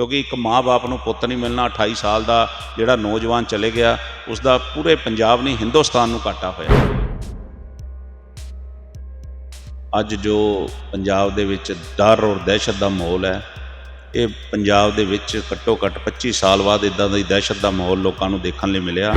ਕਿਉਂਕਿ ਇੱਕ ਮਾਂ-ਬਾਪ ਨੂੰ ਪੁੱਤ ਨਹੀਂ ਮਿਲਣਾ 28 ਸਾਲ ਦਾ ਜਿਹੜਾ ਨੌਜਵਾਨ ਚਲੇ ਗਿਆ ਉਸ ਦਾ ਪੂਰੇ ਪੰਜਾਬ ਨਹੀਂ, ਹਿੰਦੁਸਤਾਨ ਨੂੰ ਘਾਟਾ ਹੋਇਆ। ਅੱਜ ਜੋ ਪੰਜਾਬ ਦੇ ਵਿੱਚ ਡਰ ਔਰ ਦਹਿਸ਼ਤ ਦਾ ਮਾਹੌਲ ਹੈ, ਇਹ ਪੰਜਾਬ ਦੇ ਵਿੱਚ ਘੱਟੋ ਘੱਟ 25 ਸਾਲ ਬਾਅਦ ਇਦਾਂ ਦੀ ਦਹਿਸ਼ਤ ਦਾ ਮਾਹੌਲ ਲੋਕਾਂ ਨੂੰ ਦੇਖਣ ਲਈ ਮਿਲਿਆ।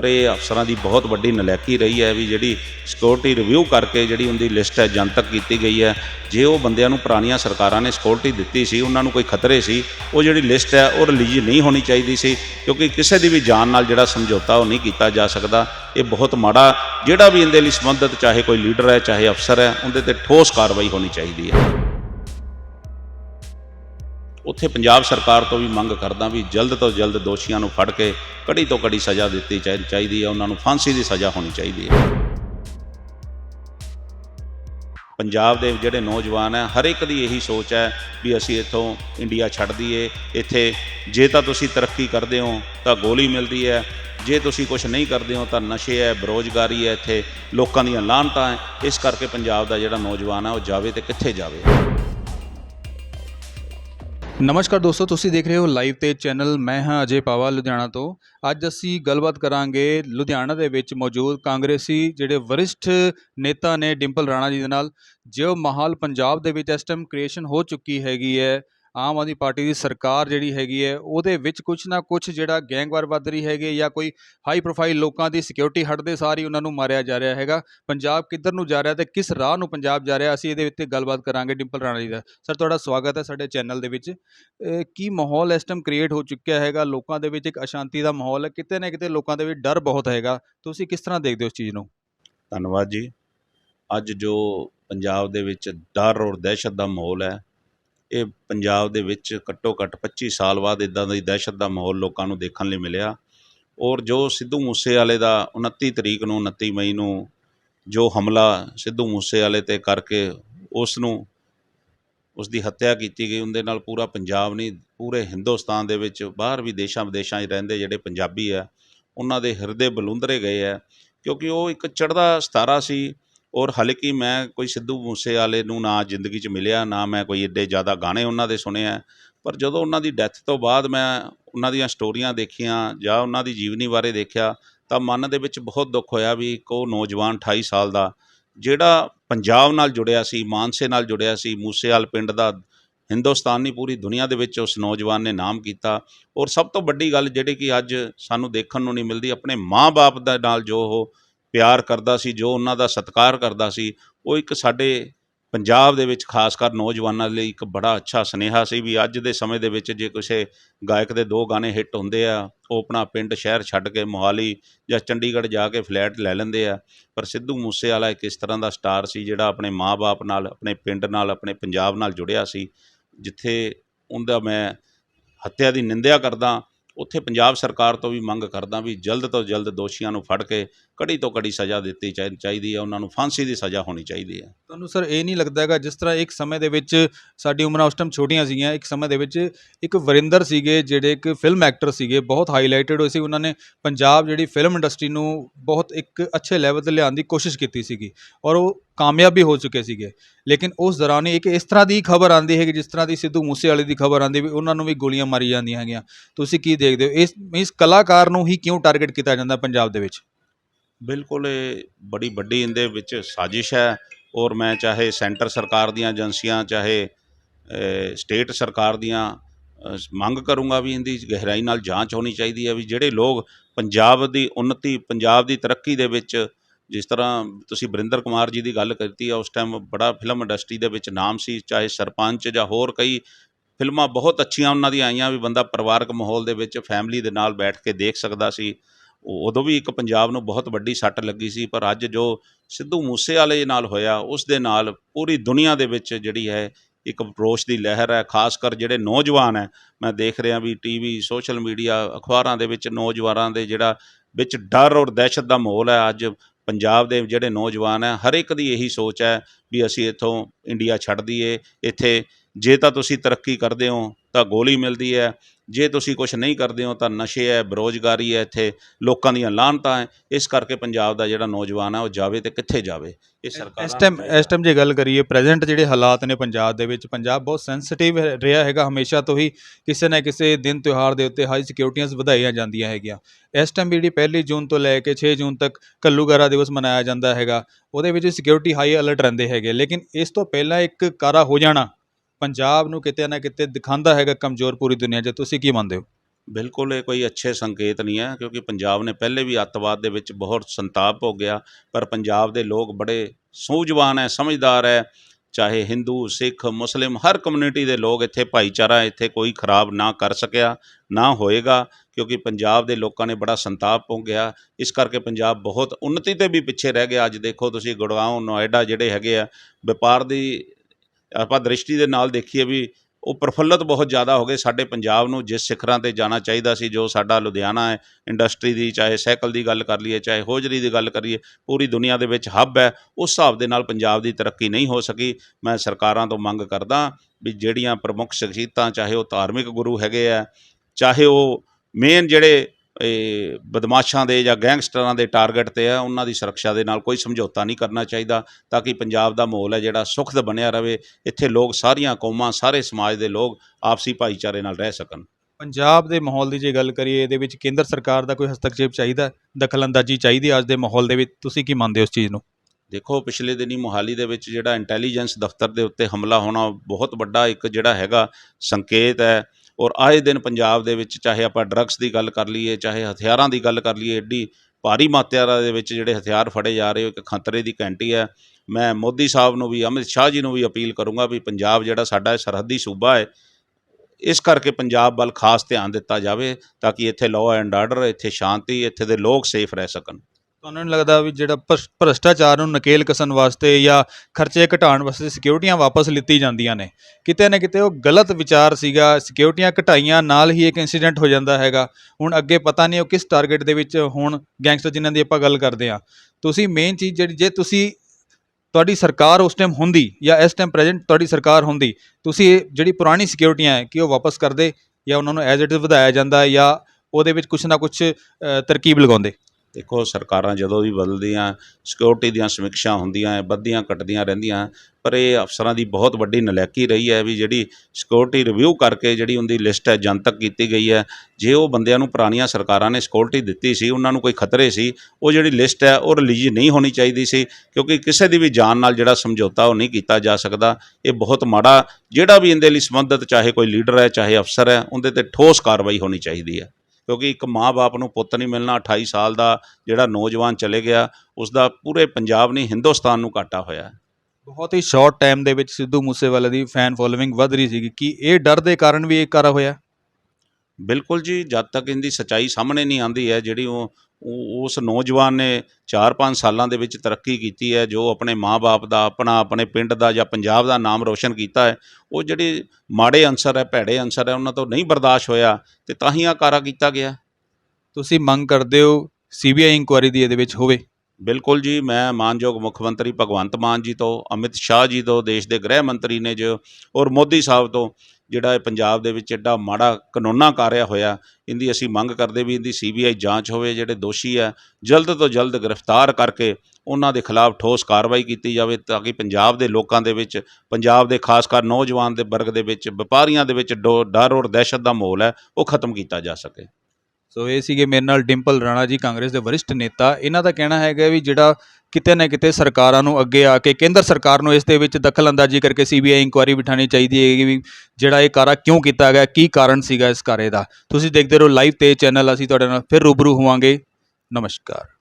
ਪਰ ਇਹ ਅਫਸਰਾਂ ਦੀ ਬਹੁਤ ਵੱਡੀ ਨਲਾਇਕੀ ਰਹੀ ਹੈ ਵੀ ਜਿਹੜੀ ਸਿਕਿਉਰਿਟੀ ਰਿਵਿਊ ਕਰਕੇ ਜਿਹੜੀ ਉਹਦੀ ਲਿਸਟ ਹੈ ਜਨਤਕ ਕੀਤੀ ਗਈ ਹੈ। ਜੇ ਉਹ ਬੰਦਿਆਂ ਨੂੰ ਪੁਰਾਣੀਆਂ ਸਰਕਾਰਾਂ ਨੇ ਸਿਕਿਉਰਿਟੀ ਦਿੱਤੀ ਸੀ, ਉਹਨਾਂ ਨੂੰ ਕੋਈ ਖਤਰੇ ਸੀ, ਉਹ ਜਿਹੜੀ ਲਿਸਟ ਹੈ ਉਹ ਰਿਲੀਜ਼ ਨਹੀਂ ਹੋਣੀ ਚਾਹੀਦੀ ਸੀ ਕਿਉਂਕਿ ਕਿਸੇ ਦੀ ਵੀ ਜਾਨ ਨਾਲ ਜਿਹੜਾ ਸਮਝੌਤਾ ਉਹ ਨਹੀਂ ਕੀਤਾ ਜਾ ਸਕਦਾ। ਇਹ ਬਹੁਤ ਮਾੜਾ ਜਿਹੜਾ ਵੀ ਇਹਦੇ ਲਈ ਸੰਬੰਧਿਤ ਚਾਹੇ ਕੋਈ ਲੀਡਰ ਹੈ, ਚਾਹੇ ਅਫਸਰ ਹੈ, ਉਹਦੇ ਤੇ ਠੋਸ ਕਾਰਵਾਈ ਹੋਣੀ ਚਾਹੀਦੀ ਹੈ। ਉੱਥੇ ਪੰਜਾਬ ਸਰਕਾਰ ਤੋਂ ਵੀ ਮੰਗ ਕਰਦਾ ਵੀ ਜਲਦ ਤੋਂ ਜਲਦ ਦੋਸ਼ੀਆਂ ਨੂੰ ਫੜ ਕੇ ਕੜੀ ਤੋਂ ਕੜੀ ਸਜ਼ਾ ਦਿੱਤੀ ਚਾਹੀ- ਚਾਹੀਦੀ ਹੈ। ਉਹਨਾਂ ਨੂੰ ਫਾਂਸੀ ਦੀ ਸਜ਼ਾ ਹੋਣੀ ਚਾਹੀਦੀ ਹੈ। ਪੰਜਾਬ ਦੇ ਜਿਹੜੇ ਨੌਜਵਾਨ ਹੈ, ਹਰ ਇੱਕ ਦੀ ਇਹੀ ਸੋਚ ਹੈ ਵੀ ਅਸੀਂ ਇੱਥੋਂ ਇੰਡੀਆ ਛੱਡ ਦਈਏ। ਇੱਥੇ ਜੇ ਤਾਂ ਤੁਸੀਂ ਤਰੱਕੀ ਕਰਦੇ ਹੋ, ਤਾਂ ਗੋਲੀ ਮਿਲਦੀ ਹੈ। ਜੇ ਤੁਸੀਂ ਕੁਝ ਨਹੀਂ ਕਰਦੇ ਹੋ, ਤਾਂ ਨਸ਼ੇ ਹੈ, ਬੇਰੁਜ਼ਗਾਰੀ ਹੈ, ਇੱਥੇ ਲੋਕਾਂ ਦੀਆਂ ਲਾਹਨਤਾਂ ਹੈ। ਇਸ ਕਰਕੇ ਪੰਜਾਬ ਦਾ ਜਿਹੜਾ ਨੌਜਵਾਨ ਹੈ, ਉਹ ਜਾਵੇ ਤੇ ਕਿੱਥੇ ਜਾਵੇ? ਨਮਸਕਾਰ ਦੋਸਤੋ, ਤੁਸੀਂ ਦੇਖ ਰਹੇ ਹੋ ਲਾਈਵ ਤੇ ਚੈਨਲ ਮੈਂ ਹਾਂ ਅਜੇ ਪਾਵਾ ਲੁਧਿਆਣਾ ਤੋਂ। ਅੱਜ ਅਸੀਂ ਗੱਲਬਾਤ ਕਰਾਂਗੇ ਲੁਧਿਆਣਾ ਦੇ ਵਿੱਚ ਮੌਜੂਦ ਕਾਂਗਰਸੀ ਜਿਹੜੇ ਵਰਿਸ਼ਠ ਨੇਤਾ ਨੇ, ਡਿੰਪਲ ਰਾਣਾ ਜੀ ਦੇ ਨਾਲ। ਜੋ ਮਾਹੌਲ ਪੰਜਾਬ ਦੇ ਵਿੱਚ ਇਸ ਟਾਈਮ ਕ੍ਰੀਏਸ਼ਨ ਹੋ ਚੁੱਕੀ ਹੈਗੀ ਹੈ। ਆਮ ਆਦਮੀ ਪਾਰਟੀ ਦੀ ਸਰਕਾਰ ਜਿਹੜੀ ਹੈਗੀ ਹੈ, ਉਹਦੇ ਵਿੱਚ ਕੁਝ ਨਾ ਕੁਝ ਜਿਹੜਾ ਗੈਂਗਵਾਰ ਵੱਧ ਰਹੀ ਹੈਗੀ ਜਾਂ ਕੋਈ ਹਾਈ ਪ੍ਰੋਫਾਈਲ ਲੋਕਾਂ ਦੀ ਸਿਕਿਉਰਿਟੀ ਹਟਦੇ ਸਾਰੀ ਉਹਨਾਂ ਨੂੰ ਮਾਰਿਆ ਜਾ ਰਿਹਾ ਹੈਗਾ। ਪੰਜਾਬ ਕਿੱਧਰ ਨੂੰ ਜਾ ਰਿਹਾ ਤੇ ਕਿਸ ਰਾਹ ਨੂੰ ਪੰਜਾਬ ਜਾ ਰਿਹਾ, ਅਸੀਂ ਇਹਦੇ ਉੱਤੇ ਗੱਲਬਾਤ ਕਰਾਂਗੇ ਡਿੰਪਲ ਰਾਣਾ ਜੀ ਦਾ। ਸਰ ਤੁਹਾਡਾ ਸਵਾਗਤ ਹੈ ਸਾਡੇ ਚੈਨਲ ਦੇ ਵਿੱਚ। ਕੀ ਮਾਹੌਲ ਇਸ ਟਾਈਮ ਕ੍ਰੀਏਟ ਹੋ ਚੁੱਕਿਆ ਹੈਗਾ? ਲੋਕਾਂ ਦੇ ਵਿੱਚ ਇੱਕ ਅਸ਼ਾਂਤੀ ਦਾ ਮਾਹੌਲ ਹੈ, ਕਿਤੇ ਨਾ ਕਿਤੇ ਲੋਕਾਂ ਦੇ ਵਿੱਚ ਡਰ ਬਹੁਤ ਹੈਗਾ। ਤੁਸੀਂ ਕਿਸ ਤਰ੍ਹਾਂ ਦੇਖਦੇ ਹੋ ਇਸ ਚੀਜ਼ ਨੂੰ? ਧੰਨਵਾਦ ਜੀ। ਅੱਜ ਜੋ ਪੰਜਾਬ ਦੇ ਵਿੱਚ ਡਰ ਔਰ ਦਹਿਸ਼ਤ ਦਾ ਮਾਹੌਲ ਹੈ ਇਹ ਪੰਜਾਬ ਦੇ ਵਿੱਚ ਘੱਟੋ ਘੱਟ 25 ਸਾਲ ਬਾਅਦ ਇਦਾਂ ਦੀ ਦਹਿਸ਼ਤ ਦਾ ਮਾਹੌਲ ਲੋਕਾਂ ਨੂੰ ਦੇਖਣ ਲਈ ਮਿਲਿਆ। ਔਰ ਜੋ ਸਿੱਧੂ ਮੂਸੇਵਾਲੇ ਦਾ 29 ਤਰੀਕ ਨੂੰ 29 ਮਈ ਨੂੰ ਜੋ ਹਮਲਾ ਸਿੱਧੂ ਮੂਸੇਵਾਲੇ ਤੇ ਕਰਕੇ ਉਸ ਨੂੰ, ਉਸ ਦੀ ਹੱਤਿਆ ਕੀਤੀ ਗਈ, ਉਹਦੇ ਨਾਲ ਪੂਰਾ ਪੰਜਾਬ ਨਹੀਂ, ਪੂਰੇ ਹਿੰਦੁਸਤਾਨ ਦੇ ਵਿੱਚ ਬਾਹਰ ਵੀ ਦੇਸ਼ਾਂ ਵਿਦੇਸ਼ਾਂ 'ਚ ਰਹਿੰਦੇ ਜਿਹੜੇ ਪੰਜਾਬੀ ਆ, ਉਹਨਾਂ ਦੇ ਹਿਰਦੇ ਬਲੁੰਦਰੇ ਗਏ ਆ। ਕਿਉਂਕਿ ਉਹ ਇੱਕ ਚੜ੍ਹਦਾ ਸਤਾਰਾ ਸੀ ਔਰ ਹਾਲਾਂਕਿ ਮੈਂ ਕੋਈ ਸਿੱਧੂ ਮੂਸੇਵਾਲੇ ਨੂੰ ਨਾ ਜ਼ਿੰਦਗੀ 'ਚ ਮਿਲਿਆ, ਨਾ ਮੈਂ ਕੋਈ ਏਡੇ ਜ਼ਿਆਦਾ ਗਾਣੇ ਉਹਨਾਂ ਦੇ ਸੁਣੇ ਆ। ਪਰ ਜਦੋਂ ਉਹਨਾਂ ਦੀ ਡੈਥ ਤੋਂ ਬਾਅਦ ਮੈਂ ਉਹਨਾਂ ਦੀਆਂ ਸਟੋਰੀਆਂ ਦੇਖੀਆਂ ਜਾਂ ਉਹਨਾਂ ਦੀ ਜੀਵਨੀ ਬਾਰੇ ਦੇਖਿਆ, ਤਾਂ ਮਨ ਦੇ ਵਿੱਚ ਬਹੁਤ ਦੁੱਖ ਹੋਇਆ ਵੀ ਇੱਕ ਉਹ ਨੌਜਵਾਨ 28 ਸਾਲ ਦਾ, ਜਿਹੜਾ ਪੰਜਾਬ ਨਾਲ ਜੁੜਿਆ ਸੀ, ਮਾਨਸੇ ਨਾਲ ਜੁੜਿਆ ਸੀ, ਮੂਸੇਵਾਲ ਪਿੰਡ ਦਾ, ਹਿੰਦੁਸਤਾਨ ਨਹੀਂ ਪੂਰੀ ਦੁਨੀਆ ਦੇ ਵਿੱਚ ਉਸ ਨੌਜਵਾਨ ਨੇ ਨਾਮ ਕੀਤਾ। ਔਰ ਸਭ ਤੋਂ ਵੱਡੀ ਗੱਲ ਜਿਹੜੀ ਕਿ ਅੱਜ ਸਾਨੂੰ ਦੇਖਣ ਨੂੰ ਨਹੀਂ ਮਿਲਦੀ, ਆਪਣੇ ਮਾਂ-ਬਾਪ ਦਾ ਨਾਲ ਜੋ ਉਹ ਪਿਆਰ ਕਰਦਾ ਸੀ, ਜੋ ਉਹਨਾਂ ਦਾ ਸਤਿਕਾਰ ਕਰਦਾ ਸੀ, ਉਹ ਇੱਕ ਸਾਡੇ ਪੰਜਾਬ ਦੇ ਵਿੱਚ ਖਾਸ ਕਰ ਨੌਜਵਾਨਾਂ ਲਈ ਇੱਕ ਬੜਾ ਅੱਛਾ ਸੁਨੇਹਾ ਸੀ ਵੀ ਅੱਜ ਦੇ ਸਮੇਂ ਦੇ ਵਿੱਚ ਜੇ ਕਿਸੇ ਗਾਇਕ ਦੇ ਦੋ ਗਾਣੇ ਹਿੱਟ ਹੁੰਦੇ ਆ, ਉਹ ਆਪਣਾ ਪਿੰਡ, ਸ਼ਹਿਰ ਛੱਡ ਕੇ ਮੋਹਾਲੀ ਜਾਂ ਚੰਡੀਗੜ੍ਹ ਜਾ ਕੇ ਫਲੈਟ ਲੈ ਲੈਂਦੇ ਆ। ਪਰ ਸਿੱਧੂ ਮੂਸੇਵਾਲਾ ਇੱਕ ਇਸ ਤਰ੍ਹਾਂ ਦਾ ਸਟਾਰ ਸੀ, ਜਿਹੜਾ ਆਪਣੇ ਮਾਂ-ਬਾਪ ਨਾਲ, ਆਪਣੇ ਪਿੰਡ ਨਾਲ, ਆਪਣੇ ਪੰਜਾਬ ਨਾਲ ਜੁੜਿਆ ਸੀ, ਜਿੱਥੇ ਉਹਦਾ ਮੈਂ ਹੱਤਿਆ ਦੀ ਨਿੰਦਿਆ ਕਰਦਾ, ਉੱਥੇ ਪੰਜਾਬ ਸਰਕਾਰ ਤੋਂ ਵੀ ਮੰਗ ਕਰਦਾ ਵੀ ਜਲਦ ਤੋਂ ਜਲਦ ਦੋਸ਼ੀਆਂ ਨੂੰ ਫੜ ਕੇ ਕੜੀ ਤੋਂ ਕੜੀ ਸਜ਼ਾ ਦਿੱਤੀ ਚਾਹੀ- ਚਾਹੀਦੀ ਹੈ, ਉਹਨਾਂ ਨੂੰ ਫਾਂਸੀ ਦੀ ਸਜ਼ਾ ਹੋਣੀ ਚਾਹੀਦੀ ਹੈ। ਤੁਹਾਨੂੰ ਸਰ ਇਹ ਨਹੀਂ ਲੱਗਦਾ ਹੈਗਾ, ਜਿਸ ਤਰ੍ਹਾਂ ਇੱਕ ਸਮੇਂ ਦੇ ਵਿੱਚ ਸਾਡੀ ਉਮਰਾਂ ਉਸ ਟਾਈਮ ਛੋਟੀਆਂ ਸੀਗੀਆਂ, ਇੱਕ ਸਮੇਂ ਦੇ ਵਿੱਚ ਇੱਕ ਵਰਿੰਦਰ ਸੀਗੇ, ਜਿਹੜੇ ਇੱਕ ਫਿਲਮ ਐਕਟਰ ਸੀਗੇ, ਬਹੁਤ ਹਾਈਲਾਈਟਡ ਹੋਏ ਸੀ, ਉਹਨਾਂ ਨੇ ਪੰਜਾਬ ਜਿਹੜੀ ਫਿਲਮ ਇੰਡਸਟਰੀ ਨੂੰ ਬਹੁਤ ਇੱਕ ਅੱਛੇ ਲੈਵਲ ਤੇ ਲਿਆਉਣ ਦੀ ਕੋਸ਼ਿਸ਼ ਕੀਤੀ ਸੀਗੀ ਔਰ ਉਹ ਕਾਮਯਾਬ ਵੀ ਹੋ ਚੁੱਕੇ ਸੀਗੇ। ਲੇਕਿਨ ਉਸ ਦੌਰਾਨ ਹੀ ਇੱਕ ਇਸ ਤਰ੍ਹਾਂ ਦੀ ਖਬਰ ਆਉਂਦੀ ਹੈ ਕਿ ਜਿਸ ਤਰ੍ਹਾਂ ਦੀ ਸਿੱਧੂ ਮੂਸੇਵਾਲੇ ਦੀ ਖਬਰ ਆਉਂਦੀ ਵੀ ਉਹਨਾਂ ਨੂੰ ਵੀ ਗੋਲੀਆਂ ਮਾਰੀ ਜਾਂਦੀਆਂ ਹੈਗੀਆਂ। ਤੁਸੀਂ ਕੀ ਦੇਖਦੇ ਹੋ? ਇਸ ਇਸ ਕਲਾਕਾਰ ਨੂੰ ਹੀ ਕਿਉਂ ਟਾਰਗੇਟ ਕੀਤਾ ਜਾਂਦਾ ਪੰਜਾਬ ਦੇ ਵਿੱਚ? ਬਿਲਕੁਲ ਇਹ ਬੜੀ ਵੱਡੀ ਇਹਦੇ ਵਿੱਚ ਸਾਜ਼ਿਸ਼ ਹੈ ਔਰ ਮੈਂ ਚਾਹੇ ਸੈਂਟਰ ਸਰਕਾਰ ਦੀਆਂ ਏਜੰਸੀਆਂ, ਚਾਹੇ ਸਟੇਟ ਸਰਕਾਰ ਦੀਆਂ ਮੰਗ ਕਰੂੰਗਾ ਵੀ ਇਹਦੀ ਗਹਿਰਾਈ ਨਾਲ ਜਾਂਚ ਹੋਣੀ ਚਾਹੀਦੀ ਹੈ ਵੀ ਜਿਹੜੇ ਲੋਕ ਪੰਜਾਬ ਦੀ ਉન્નਤੀ ਪੰਜਾਬ ਦੀ ਤਰੱਕੀ ਦੇ ਵਿੱਚ ਜਿਸ ਤਰ੍ਹਾਂ ਤੁਸੀਂ ਬਰਿੰਦਰ ਕੁਮਾਰ ਜੀ ਦੀ ਗੱਲ ਕੀਤੀ ਆ, ਉਸ ਟਾਈਮ ਬੜਾ ਫਿਲਮ ਇੰਡਸਟਰੀ ਦੇ ਵਿੱਚ ਨਾਮ ਸੀ, ਚਾਹੇ ਸਰਪੰਚ ਜਾਂ ਹੋਰ ਕਈ ਫਿਲਮਾਂ ਬਹੁਤ ਅੱਛੀਆਂ ਉਹਨਾਂ ਦੀਆਂ ਆਈਆਂ ਵੀ ਬੰਦਾ ਪਰਿਵਾਰਕ ਮਾਹੌਲ ਦੇ ਵਿੱਚ ਫੈਮਿਲੀ ਦੇ ਨਾਲ ਬੈਠ ਕੇ ਦੇਖ ਸਕਦਾ ਸੀ। ਉਦੋਂ ਵੀ ਇੱਕ ਪੰਜਾਬ ਨੂੰ ਬਹੁਤ ਵੱਡੀ ਸੱਟ ਲੱਗੀ ਸੀ, ਪਰ ਅੱਜ ਜੋ ਸਿੱਧੂ ਮੂਸੇਵਾਲੇ ਨਾਲ ਹੋਇਆ, ਉਸ ਦੇ ਨਾਲ ਪੂਰੀ ਦੁਨੀਆ ਦੇ ਵਿੱਚ ਜਿਹੜੀ ਹੈ ਇੱਕ ਰੋਸ਼ ਦੀ ਲਹਿਰ ਹੈ, ਖਾਸ ਕਰ ਜਿਹੜੇ ਨੌਜਵਾਨ ਹੈ। ਮੈਂ ਦੇਖ ਰਿਹਾ ਵੀ ਟੀਵੀ, ਸੋਸ਼ਲ ਮੀਡੀਆ ਅਖਬਾਰਾਂ ਦੇ ਵਿੱਚ ਨੌਜਵਾਨਾਂ ਦੇ ਜਿਹੜਾ ਵਿੱਚ ਡਰ ਔਰ ਦਹਿਸ਼ਤ ਦਾ ਮਾਹੌਲ ਹੈ। ਅੱਜ ਪੰਜਾਬ ਦੇ ਜਿਹੜੇ ਨੌਜਵਾਨ ਹੈ, ਹਰ ਇੱਕ ਦੀ ਇਹੀ ਸੋਚ ਹੈ ਵੀ ਅਸੀਂ ਇੱਥੋਂ ਇੰਡੀਆ ਛੱਡ ਦਈਏ, ਇੱਥੇ ਜੇ ਤਾਂ ਤੁਸੀਂ ਤਰੱਕੀ ਕਰਦੇ ਹੋ, ਤਾਂ ਗੋਲੀ ਮਿਲਦੀ ਹੈ। ਜੇ ਤੁਸੀਂ ਕੁਝ ਨਹੀਂ ਕਰਦੇ ਹੋ ਤਾਂ ਨਸ਼ੇ ਹੈ ਬੇਰੁਜ਼ਗਾਰੀ ਹੈ ਇੱਥੇ ਲੋਕਾਂ ਦੀਆਂ ਲਾਹਨਤਾਂ ਹੈ। ਇਸ ਕਰਕੇ ਪੰਜਾਬ ਦਾ ਜਿਹੜਾ ਨੌਜਵਾਨ ਹੈ ਉਹ ਜਾਵੇ ਤੇ ਕਿੱਥੇ ਜਾਵੇ ਇਹ ਸਰਕਾਰ ਇਸ ਟਾਈਮ ਇਸ ਟਾਈਮ ਜੇ ਗੱਲ ਕਰੀਏ ਪ੍ਰੈਜ਼ੈਂਟ ਜਿਹੜੇ ਹਾਲਾਤ ਨੇ ਪੰਜਾਬ ਦੇ ਵਿੱਚ ਪੰਜਾਬ ਬਹੁਤ ਸੈਂਸਿਟਿਵ ਰਿਹਾ ਹੈਗਾ ਹਮੇਸ਼ਾ ਤੋਂ ਹੀ ਕਿਸੇ ਨਾ ਕਿਸੇ ਦਿਨ ਤਿਉਹਾਰ ਦੇ ਉੱਤੇ ਹਾਈ ਸਿਕਿਉਰਿਟੀਆਂ ਵਧਾਈਆਂ ਜਾਂਦੀਆਂ ਹੈਗੀਆਂ। ਇਸ ਟਾਈਮ ਜਿਹੜੀ ਪਹਿਲੀ ਜੂਨ ਤੋਂ ਲੈ ਕੇ 6 ਜੂਨ ਤੱਕ ਕੱਲੂਗਾਰਾ ਦਿਵਸ ਮਨਾਇਆ ਜਾਂਦਾ ਹੈਗਾ ਉਹਦੇ ਵਿੱਚ ਸਿਕਿਉਰਿਟੀ ਹਾਈ ਅਲਰਟ ਰਹਿੰਦੇ ਹੈਗੇ। ਲੇਕਿਨ ਇਸ ਤੋਂ ਪਹਿਲਾਂ ਇੱਕ ਕਾਰਾ ਹੋ ਜਾਣਾ ਪੰਜਾਬ ਨੂੰ ਕਿਤੇ ਨਾ ਕਿਤੇ ਦਿਖਾਉਂਦਾ ਹੈਗਾ ਕਮਜ਼ੋਰ ਪੂਰੀ ਦੁਨੀਆ 'ਚ। ਤੁਸੀਂ ਕੀ ਮੰਨਦੇ ਹੋ? ਬਿਲਕੁਲ, ਇਹ ਕੋਈ ਅੱਛੇ ਸੰਕੇਤ ਨਹੀਂ ਹੈ, ਕਿਉਂਕਿ ਪੰਜਾਬ ਨੇ ਪਹਿਲੇ ਵੀ ਅੱਤਵਾਦ ਦੇ ਵਿੱਚ ਬਹੁਤ ਸੰਤਾਪ ਹੋ ਗਿਆ ਪਰ ਪੰਜਾਬ ਦੇ ਲੋਕ ਬੜੇ ਸੂਝਵਾਨ ਹੈ, ਸਮਝਦਾਰ ਹੈ। ਚਾਹੇ ਹਿੰਦੂ, ਸਿੱਖ, ਮੁਸਲਿਮ, ਹਰ ਕਮਿਊਨਿਟੀ ਦੇ ਲੋਕ ਇੱਥੇ ਭਾਈਚਾਰਾ, ਇੱਥੇ ਕੋਈ ਖਰਾਬ ਨਾ ਕਰ ਸਕਿਆ, ਨਾ ਹੋਏਗਾ, ਕਿਉਂਕਿ ਪੰਜਾਬ ਦੇ ਲੋਕਾਂ ਨੇ ਬੜਾ ਸੰਤਾਪ ਭੋਗਿਆ। ਇਸ ਕਰਕੇ ਪੰਜਾਬ ਬਹੁਤ ਉન્નਤੀ ਤੇ ਵੀ ਪਿੱਛੇ ਰਹਿ ਗਿਆ। ਅੱਜ ਦੇਖੋ ਤੁਸੀਂ ਗੁੜਗਾਉਂ ਨੋਇਡਾ ਜਿਹੜੇ ਹੈਗੇ ਆ, ਵਪਾਰ ਦੀ ਆਪਾਂ ਦ੍ਰਿਸ਼ਟੀ ਦੇ ਨਾਲ ਦੇਖੀਏ ਵੀ ਉਹ ਪ੍ਰਫੁੱਲਤ ਬਹੁਤ ਜ਼ਿਆਦਾ ਹੋ ਗਏ। ਸਾਡੇ ਪੰਜਾਬ ਨੂੰ ਜਿਸ ਸਿਖਰਾਂ ਤੇ ਜਾਣਾ ਚਾਹੀਦਾ ਸੀ, ਜੋ ਸਾਡਾ ਲੁਧਿਆਣਾ ਹੈ, ਇੰਡਸਟਰੀ ਦੀ ਚਾਹੇ ਸਾਈਕਲ ਦੀ ਗੱਲ ਕਰ ਲਈਏ, ਚਾਹੇ ਹੋਜਰੀ ਦੀ ਗੱਲ ਕਰੀਏ, ਪੂਰੀ ਦੁਨੀਆ ਦੇ ਵਿੱਚ ਹੱਬ ਹੈ। ਉਸ ਹਿਸਾਬ ਦੇ ਨਾਲ ਪੰਜਾਬ ਦੀ ਤਰੱਕੀ ਨਹੀਂ ਹੋ ਸਕੀ। ਮੈਂ ਸਰਕਾਰਾਂ ਤੋਂ ਮੰਗ ਕਰਦਾ ਵੀ ਜਿਹੜੀਆਂ ਪ੍ਰਮੁੱਖ ਸ਼ਖਸੀਅਤਾਂ, ਚਾਹੇ ਉਹ ਧਾਰਮਿਕ ਗੁਰੂ ਹੈਗੇ ਆ, ਚਾਹੇ ਉਹ ਮੇਨ ਜਿਹੜੇ ਇਹ ਬਦਮਾਸ਼ਾਂ ਦੇ ਜਾਂ ਗੈਂਗਸਟਰਾਂ ਦੇ ਟਾਰਗੇਟ ਤੇ ਆ ਉਹਨਾਂ ਦੀ ਸੁਰੱਖਿਆ ਦੇ ਨਾਲ ਕੋਈ ਸਮਝੌਤਾ ਨਹੀਂ ਕਰਨਾ ਚਾਹੀਦਾ ਤਾਂ ਕਿ ਪੰਜਾਬ ਦਾ ਮਾਹੌਲ ਹੈ ਜਿਹੜਾ ਸੁਖਦ ਬਣਿਆ ਰਵੇ ਇੱਥੇ ਲੋਕ ਸਾਰੀਆਂ ਕੌਮਾਂ ਸਾਰੇ ਸਮਾਜ ਦੇ ਲੋਕ ਆਪਸੀ ਭਾਈਚਾਰੇ ਨਾਲ ਰਹਿ ਸਕਣ ਪੰਜਾਬ ਦੇ ਮਾਹੌਲ ਦੀ ਜੇ ਗੱਲ ਕਰੀਏ ਇਹਦੇ ਵਿੱਚ ਕੇਂਦਰ ਸਰਕਾਰ ਦਾ ਕੋਈ ਹਸਤਕਸ਼ੇਪ ਚਾਹੀਦਾ ਹੈ? ਦਖਲਅੰਦਾਜ਼ੀ ਚਾਹੀਦੀ ਹੈ ਅੱਜ ਦੇ ਮਾਹੌਲ ਦੇ ਵਿੱਚ ਤੁਸੀਂ ਕੀ ਮੰਨਦੇ ਹੋ ਉਸ ਚੀਜ਼ ਨੂੰ ਦੇਖੋ ਪਿਛਲੇ ਦਿਨੀ ਮੋਹਾਲੀ ਦੇ ਵਿੱਚ ਜਿਹੜਾ ਇੰਟੈਲੀਜੈਂਸ ਦਫ਼ਤਰ ਦੇ ਉੱਤੇ ਹਮਲਾ ਹੋਣਾ ਬਹੁਤ ਵੱਡਾ ਇੱਕ ਜਿਹੜਾ ਹੈਗਾ ਸੰਕੇਤ ਹੈ ਔਰ ਆਏ ਦਿਨ ਪੰਜਾਬ ਦੇ ਵਿੱਚ ਚਾਹੇ ਆਪਾਂ ਡਰੱਗਸ ਦੀ ਗੱਲ ਕਰ ਲਈਏ, ਚਾਹੇ ਹਥਿਆਰਾਂ ਦੀ ਗੱਲ ਕਰ ਲਈਏ, ਏਡੀ ਭਾਰੀ ਮਾਤਰਾ ਦੇ ਵਿੱਚ ਜਿਹੜੇ ਹਥਿਆਰ ਫੜੇ ਜਾ ਰਹੇ ਹੋ, ਇੱਕ ਖਤਰੇ ਦੀ ਘੰਟੀ ਹੈ। ਮੈਂ ਮੋਦੀ ਸਾਹਿਬ ਨੂੰ ਵੀ, ਅਮਿਤ ਸ਼ਾਹ ਜੀ ਨੂੰ ਵੀ ਅਪੀਲ ਕਰੂੰਗਾ ਵੀ ਪੰਜਾਬ ਜਿਹੜਾ ਸਾਡਾ ਸਰਹੱਦੀ ਸੂਬਾ ਹੈ, ਇਸ ਕਰਕੇ ਪੰਜਾਬ ਵੱਲ ਖਾਸ ਧਿਆਨ ਦਿੱਤਾ ਜਾਵੇ ਤਾਂ ਕਿ ਇੱਥੇ ਲਾਅ ਐਂਡ ਆਰਡਰ ਇੱਥੇ ਸ਼ਾਂਤੀ, ਇੱਥੇ ਦੇ ਲੋਕ ਸੇਫ ਰਹਿ ਸਕਣ। ਤੁਹਾਨੂੰ ਨਹੀਂ ਲੱਗਦਾ ਵੀ ਜਿਹੜਾ ਭ੍ਰਸ਼- ਭ੍ਰਸ਼ਟਾਚਾਰ ਨੂੰ ਨਕੇਲ ਕਸਣ ਵਾਸਤੇ ਜਾਂ ਖਰਚੇ ਘਟਾਉਣ ਵਾਸਤੇ ਸਿਕਿਉਰਿਟੀਆਂ ਵਾਪਸ ਲਿੱਤੀ ਜਾਂਦੀਆਂ ਨੇ? ਕਿਤੇ ਨਾ ਕਿਤੇ ਉਹ ਗਲਤ ਵਿਚਾਰ ਸੀਗਾ, ਸਿਕਿਉਰਿਟੀਆਂ ਘਟਾਈਆਂ ਨਾਲ ਹੀ ਇੱਕ ਇਨਸੀਡੈਂਟ ਹੋ ਜਾਂਦਾ ਹੈਗਾ। ਹੁਣ ਅੱਗੇ ਪਤਾ ਨਹੀਂ ਉਹ ਕਿਸ ਟਾਰਗੇਟ ਦੇ ਵਿੱਚ ਹੁਣ ਗੈਂਗਸਟਰ ਜਿਨ੍ਹਾਂ ਦੀ ਆਪਾਂ ਗੱਲ ਕਰਦੇ ਆ ਤੁਸੀਂ ਮੇਨ ਚੀਜ਼ ਜਿਹੜੀ, ਜੇ ਤੁਸੀਂ ਤੁਹਾਡੀ ਸਰਕਾਰ ਉਸ ਟਾਈਮ ਹੁੰਦੀ ਜਾਂ ਇਸ ਟਾਈਮ ਪ੍ਰੈਜ਼ੈਂਟ ਤੁਹਾਡੀ ਸਰਕਾਰ ਹੁੰਦੀ, ਤੁਸੀਂ ਇਹ ਜਿਹੜੀ ਪੁਰਾਣੀ ਸਿਕਿਉਰਿਟੀਆਂ ਹੈ, ਕਿ ਉਹ ਵਾਪਸ ਕਰਦੇ ਜਾਂ ਉਹਨਾਂ ਨੂੰ ਐਜ਼ ਇਟ ਇਜ਼ ਵਧਾਇਆ ਜਾਂਦਾ ਜਾਂ ਉਹਦੇ ਵਿੱਚ ਕੁਛ ਨਾ ਕੁਝ ਤਰਕੀਬ ਲਗਾਉਂਦੇ? ਦੇਖੋ, ਸਰਕਾਰਾਂ ਜਦੋਂ ਵੀ ਬਦਲਦੀਆਂ ਸਿਕਿਉਰਿਟੀ ਦੀਆਂ ਸਮੀਖਿਆ ਹੁੰਦੀਆਂ ਹੈ ਵੱਧਦੀਆਂ ਘਟਦੀਆਂ ਰਹਿੰਦੀਆਂ, ਪਰ ਇਹ ਅਫਸਰਾਂ ਦੀ ਬਹੁਤ ਵੱਡੀ ਨਲਾਇਕੀ ਰਹੀ ਹੈ ਵੀ ਜਿਹੜੀ ਸਿਕਿਉਰਿਟੀ ਰਿਵਿਊ ਕਰਕੇ ਜਿਹੜੀ ਉਹਦੀ ਲਿਸਟ ਹੈ, ਜਨਤਕ ਕੀਤੀ ਗਈ ਹੈ। ਜੇ ਉਹ ਬੰਦਿਆਂ ਨੂੰ ਪੁਰਾਣੀਆਂ ਸਰਕਾਰਾਂ ਨੇ ਸਿਕਿਉਰਿਟੀ ਦਿੱਤੀ ਸੀ, ਉਹਨਾਂ ਨੂੰ ਕੋਈ ਖਤਰੇ ਸੀ, ਉਹ ਜਿਹੜੀ ਲਿਸਟ ਹੈ, ਉਹ ਰਿਲੀਜ਼ ਨਹੀਂ ਹੋਣੀ ਚਾਹੀਦੀ ਸੀ, ਕਿਉਂਕਿ ਕਿਸੇ ਦੀ ਵੀ ਜਾਨ ਨਾਲ ਜਿਹੜਾ ਸਮਝੌਤਾ ਉਹ ਨਹੀਂ ਕੀਤਾ ਜਾ ਸਕਦਾ। ਇਹ ਬਹੁਤ ਮਾੜਾ, ਜਿਹੜਾ ਵੀ ਇਹਦੇ ਲਈ ਸੰਬੰਧਿਤ ਚਾਹੇ ਕੋਈ ਲੀਡਰ ਹੈ, ਚਾਹੇ ਅਫਸਰ ਹੈ, ਉਹਦੇ ਤੇ ਠੋਸ ਕਾਰਵਾਈ ਹੋਣੀ ਚਾਹੀਦੀ ਹੈ। ਕਿਉਂਕਿ ਇੱਕ ਮਾਂ-ਬਾਪ ਨੂੰ ਪੁੱਤ ਨਹੀਂ ਮਿਲਣਾ 28 ਸਾਲ ਦਾ ਜਿਹੜਾ ਨੌਜਵਾਨ ਚਲੇ ਗਿਆ ਉਸ ਦਾ ਪੂਰੇ ਪੰਜਾਬ ਨਹੀਂ, ਹਿੰਦੁਸਤਾਨ ਨੂੰ ਘਾਟਾ ਹੋਇਆ। ਬਹੁਤ ਹੀ ਸ਼ਾਰਟ ਟਾਈਮ ਦੇ ਵਿੱਚ ਸਿੱਧੂ ਮੂਸੇਵਾਲੇ ਦੀ ਫੈਨ ਫੋਲੋਇੰਗ ਵੱਧ ਰਹੀ ਸੀਗੀ। ਕਿ ਇਹ ਡਰ ਦੇ ਕਾਰਨ ਵੀ ਇਹ ਕਾਰਾ ਹੋਇਆ? ਬਿਲਕੁਲ ਜੀ ਜਦ ਤੱਕ ਇਹਦੀ ਸਚਾਈ ਸਾਹਮਣੇ ਨਹੀਂ ਆਂਦੀ ਹੈ ਜਿਹੜੀ ਉਹ ਉਸ ਨੌਜਵਾਨ ਨੇ 4-5 ਸਾਲਾਂ ਦੇ ਵਿੱਚ ਤਰੱਕੀ ਕੀਤੀ ਹੈ ਜੋ ਆਪਣੇ ਮਾਪੇ ਦਾ ਆਪਣਾ ਆਪਣੇ ਪਿੰਡ ਦਾ ਜਾਂ ਪੰਜਾਬ ਦਾ ਨਾਮ ਰੋਸ਼ਨ ਕੀਤਾ ਹੈ ਉਹ ਜਿਹੜੇ ਮਾੜੇ ਅਨਸਰ ਹੈ ਭੈੜੇ ਅਨਸਰ ਹੈ ਉਹਨਾਂ ਤੋਂ ਨਹੀਂ ਬਰਦਾਸ਼ਤ ਹੋਇਆ ਤੇ ਤਾਂ ਹੀ ਆ ਕਾਰਾ ਕੀਤਾ ਗਿਆ। ਤੁਸੀਂ ਮੰਗ ਕਰਦੇ ਹੋ ਸੀਬੀਆਈ ਇਨਕੁਆਇਰੀ ਦੀ ਇਹਦੇ ਵਿੱਚ ਹੋਵੇ? ਬਿਲਕੁਲ ਜੀ ਮੈਂ ਮਾਨਯੋਗ ਮੁੱਖ ਮੰਤਰੀ ਭਗਵੰਤ ਮਾਨ ਜੀ ਤੋਂ ਅਮਿਤ ਸ਼ਾਹ ਜੀ ਤੋਂ ਦੇਸ਼ ਦੇ ਗ੍ਰਹਿ ਮੰਤਰੀ ਨੇ ਜੋ ਔਰ ਮੋਦੀ ਸਾਹਿਬ ਤੋਂ ਜਿਹੜਾ ਇਹ ਪੰਜਾਬ ਦੇ ਵਿੱਚ ਐਡਾ ਮਾੜਾ ਕਾਨੂੰਨਾ ਕਾਰਿਆ ਹੋਇਆ, ਇਹਦੀ ਅਸੀਂ ਮੰਗ ਕਰਦੇ ਵੀ ਇਹਦੀ ਸੀਬੀਆਈ ਜਾਂਚ ਹੋਵੇ, ਜਿਹੜੇ ਦੋਸ਼ੀ ਹੈ ਜਲਦ ਤੋਂ ਜਲਦ ਗ੍ਰਿਫਤਾਰ ਕਰਕੇ ਉਹਨਾਂ ਦੇ ਖਿਲਾਫ ਠੋਸ ਕਾਰਵਾਈ ਕੀਤੀ ਜਾਵੇ ਤਾਂ ਕਿ ਪੰਜਾਬ ਦੇ ਲੋਕਾਂ ਦੇ ਵਿੱਚ, ਪੰਜਾਬ ਦੇ ਖਾਸ ਕਰ ਨੌਜਵਾਨ ਦੇ ਵਰਗ ਦੇ ਵਿੱਚ, ਵਪਾਰੀਆਂ ਦੇ ਵਿੱਚ ਡੋ- ਡਰ ਔਰ ਦਹਿਸ਼ਤ ਦਾ ਮਾਹੌਲ ਹੈ, ਉਹ ਖਤਮ ਕੀਤਾ ਜਾ ਸਕੇ। ਸੋ ਇਹ ਸੀਗੇ ਮੇਰੇ ਨਾਲ ਡਿੰਪਲ ਰਾਣਾ ਜੀ, ਕਾਂਗਰਸ ਦੇ ਵਰਿਸ਼ਠ ਨੇਤਾ। ਇਹਨਾਂ ਦਾ ਕਹਿਣਾ ਹੈਗਾ ਵੀ ਜਿਹੜਾ ਕਿਤੇ ਨਾ ਕਿਤੇ ਸਰਕਾਰਾਂ ਨੂੰ ਅੱਗੇ ਆ ਕੇ, ਕੇਂਦਰ ਸਰਕਾਰ ਨੂੰ ਇਸ ਦੇ ਵਿੱਚ ਦਖਲ ਅੰਦਾਜ਼ੀ ਕਰਕੇ ਸੀਬੀਆਈ ਇਨਕੁਆਇਰੀ ਬਿਠਾਣੀ ਚਾਹੀਦੀ ਹੈ ਵੀ ਜਿਹੜਾ ਇਹ ਕਾਰਾ ਕਿਉਂ ਕੀਤਾ ਗਿਆ, ਕੀ ਕਾਰਨ ਸੀਗਾ ਇਸ ਕਾਰੇ ਦਾ। ਤੁਸੀਂ ਦੇਖਦੇ ਰਹੋ ਲਾਈਵ ਤੇ ਚੈਨਲ ਅਸੀਂ ਤੁਹਾਡੇ ਨਾਲ ਫਿਰ ਰੂਬਰੂ ਹੋਵਾਂਗੇ। ਨਮਸਕਾਰ।